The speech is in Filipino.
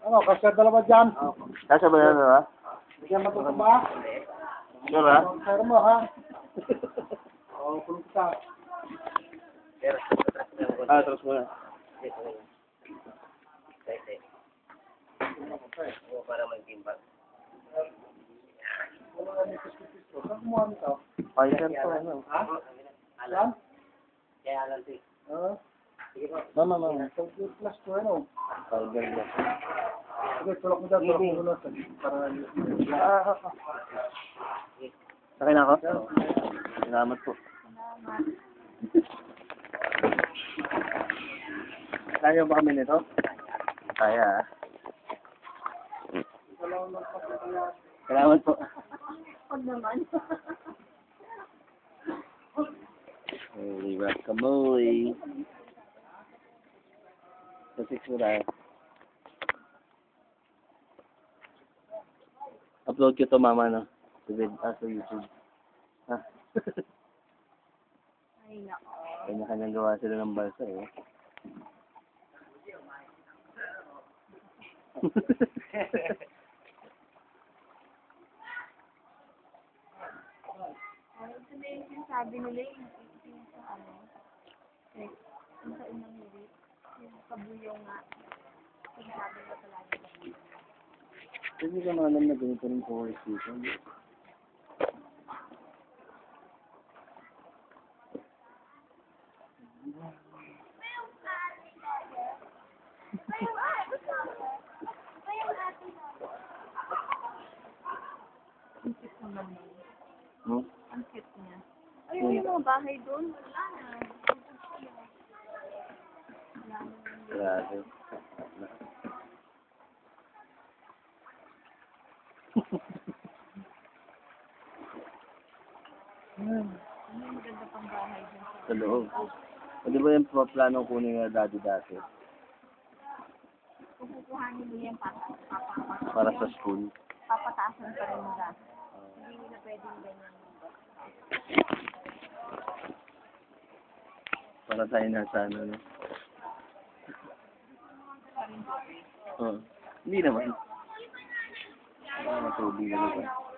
Ano, kasya dalawa dyan. Kasya ba yan, ha? Bigyan mo ito ba? Sure, ha? Kaya mo, ha? Oo, kulong kita. Ah, tapos muna. Wala na yung pisto. Saan kumuha nito? Ay, sir po, ano? Ha? Yan? Ah, Mama, mama. so, yung plus to, ano? Ba? Sige, tulak mo dyan, tulak mo dyan. Para, Ah, ah, ah. Sakay na ako? Salamat po. Kaya ba kami nito? Kaya, ah. Salamat po. Huwag naman. Holy guacamole. Sa six mo tayo. Upload ko to mama no. Sa vid ah, sa YouTube. Ha? Ay, nako. Kanya-kanyang gawa sila ng balsa eh. Ay, ito na yung sinasabi nila yung yung sa ano. Eh, sa unang huli. Yung kabuyo nga. Sinasabi ko palagi. Hindi ko naman alam na ganito rin po dito. Mo naman. Hmm? Ang cute niya. Ay, yung mga bahay doon. Wala na. Grabe. Ano yung maganda pang bahay doon. Sa loob. O di ba yung plano kunin nga dati? Kung kukuhanin mo yan, para papapatasan. Para sa school. Papataasan pa rin nila. Hindi nila pwedeng ganyan. Para tayo nasa ano, no? Oo. Hindi naman. Ano tubig na ba? Kayo ba